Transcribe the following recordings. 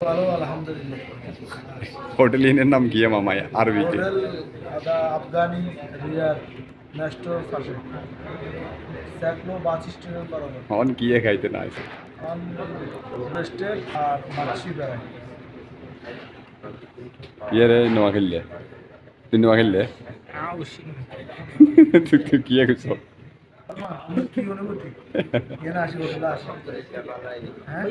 ভালো আলহামদুলিল্লাহ। হোটেল ইনের নাম কি মামাই হোটেল আদা আফগানি রিয়াদ ন্যাস্টোর পাশে স্যাকলো বাস স্ট্যান্ডের বরাবর। হন কি খাইতে না আছে অন রেস্টেড আর মাছি বেড়াই। কিয়ে রে তুই নোয়া তুই তুই কিয়ে গেছ? কি অনুভূতি? এখানে আসি হোটেলে আসি। হ্যাঁ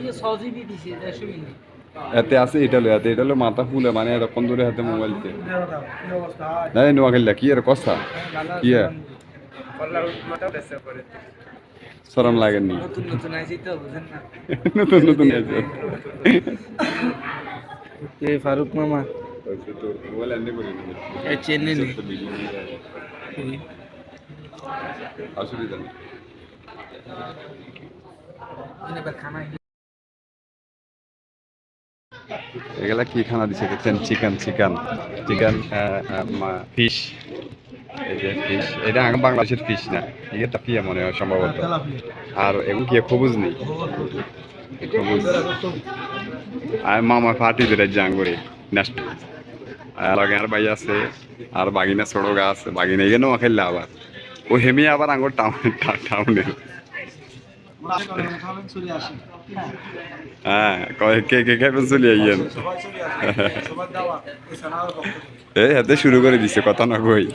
এতে আছে এটা লো এতে এটা লো মাথা ফুলে মানে এতক্ষণ ধরে হাতে মোবাইল তে? দেওয়া কি নাই নোয়া খেললে কি এর কথা? কি? শরম লাগেনি। নতুন নতুন আইছি। তো বুঝেন না। নতুন নতুন আছে কে ফারুক মামা মোবাইল এনে করে অসুবিধা নেই খানা এগুলা কি খানা দিছে? দেখছেন চিকেন চিকেন চিকেন। ফিশ। এই যে ফিশ। এটা বাংলাদেশের ফিশ না। এটা পিয়া মনে হয় সম্ভবত। আর এখন কি, খবুজ নেই খবুজ। আর মামা ফাটি দিলে জাঙ্গুরি নেক্সট আর আর ভাই আছে, আর বাগিনা গা আছে। বাগিনা এখানেও খেললে আবার। ও হেমি আবার আঙ্গুর টাউন টাউনে। হ্যাঁ কয় কে কে খাইবেন চলে আইয়েন? এই হাতে শুরু করে দিছে কথা না কই।